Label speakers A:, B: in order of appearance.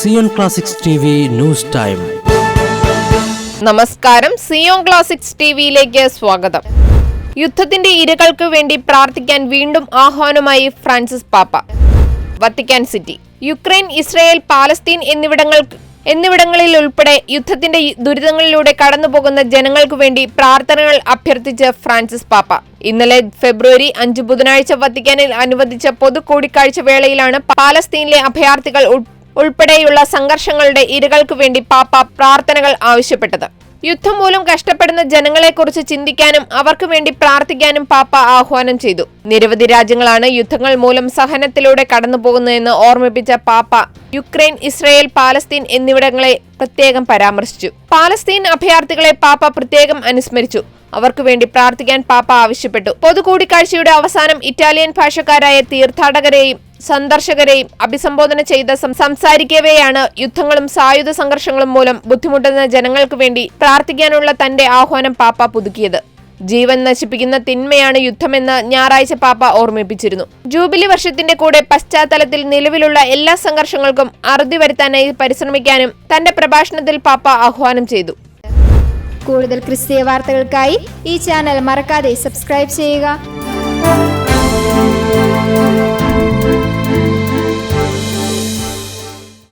A: Zion classics T news time.
B: നമസ്കാരം. Zion classics ടിവിയിലേക്ക് സ്വാഗതം. യുദ്ധത്തിന്റെ ഇരകൾക്ക് വേണ്ടി പ്രാർത്ഥിക്കാൻ വീണ്ടും ആഹ്വാനമായി ഫ്രാൻസിസ് പാപ്പ. Vatican city. Ukraine Israel Palestine എന്നിവിടങ്ങൾ എന്നിവിടങ്ങളിൽ ഉൾപ്പെടെ യുദ്ധത്തിന്റെ ദുരിതങ്ങളിലൂടെ കടന്നുപോകുന്ന ജനങ്ങൾക്കു വേണ്ടി പ്രാർത്ഥനകൾ അഭ്യർത്ഥിച്ച് ഫ്രാൻസിസ് പാപ്പ. ഇന്നലെ ഫെബ്രുവരി അഞ്ച് ബുധനാഴ്ച വത്തിക്കാനിൽ അനുവദിച്ച പൊതു കൂടിക്കാഴ്ച വേളയിലാണ് പാലസ്തീനിലെ അഭയാർത്ഥികൾ ഉൾപ്പെടെയുള്ള സംഘർഷങ്ങളുടെ ഇരകൾക്ക് വേണ്ടി പാപ്പ പ്രാർത്ഥനകൾ ആവശ്യപ്പെട്ടത്. യുദ്ധം മൂലം കഷ്ടപ്പെടുന്ന ജനങ്ങളെക്കുറിച്ച് ചിന്തിക്കാനും അവർക്ക് വേണ്ടി പ്രാർത്ഥിക്കാനും പാപ്പ ആഹ്വാനം ചെയ്തു. നിരവധി രാജ്യങ്ങളാണ് യുദ്ധങ്ങൾ മൂലം സഹനത്തിലൂടെ കടന്നുപോകുന്നതെന്ന് ഓർമ്മിപ്പിച്ച പാപ്പ യുക്രൈൻ ഇസ്രായേൽ പാലസ്തീൻ എന്നിവിടങ്ങളെ പ്രത്യേകം പരാമർശിച്ചു. പാലസ്തീൻ അഭയാർത്ഥികളെ പാപ്പ പ്രത്യേകം അനുസ്മരിച്ചു. അവർക്ക് വേണ്ടി പ്രാർത്ഥിക്കാൻ പാപ്പ ആവശ്യപ്പെട്ടു. പൊതുകൂടിക്കാഴ്ചയുടെ അവസാനം ഇറ്റാലിയൻ ഭാഷക്കാരായ തീർത്ഥാടകരെയും സന്ദർശകരെയും അഭിസംബോധന ചെയ്ത സംസാരിക്കവെയാണ് യുദ്ധങ്ങളും സായുധ സംഘർഷങ്ങളും മൂലം ബുദ്ധിമുട്ടുന്ന ജനങ്ങൾക്ക് വേണ്ടി പ്രാർത്ഥിക്കാനുള്ള തന്റെ ആഹ്വാനം പാപ്പ പുതുക്കിയത്. ജീവൻ നശിപ്പിക്കുന്ന തിന്മയാണ് യുദ്ധമെന്ന് ഞായറാഴ്ച പാപ്പ ഓർമ്മിപ്പിച്ചിരുന്നു. ജൂബിലി വർഷത്തിന്റെ കൂടെ പശ്ചാത്തലത്തിൽ നിലവിലുള്ള എല്ലാ സംഘർഷങ്ങൾക്കും അറുതി വരുത്താനായി പരിശ്രമിക്കാനും തന്റെ പ്രഭാഷണത്തിൽ പാപ്പ ആഹ്വാനം ചെയ്തു.
C: കൂടുതൽ ക്രിസ്തീയ വാർത്തകൾക്കായി ഈ ചാനൽ മറക്കാതെ സബ്സ്ക്രൈബ് ചെയ്യുക.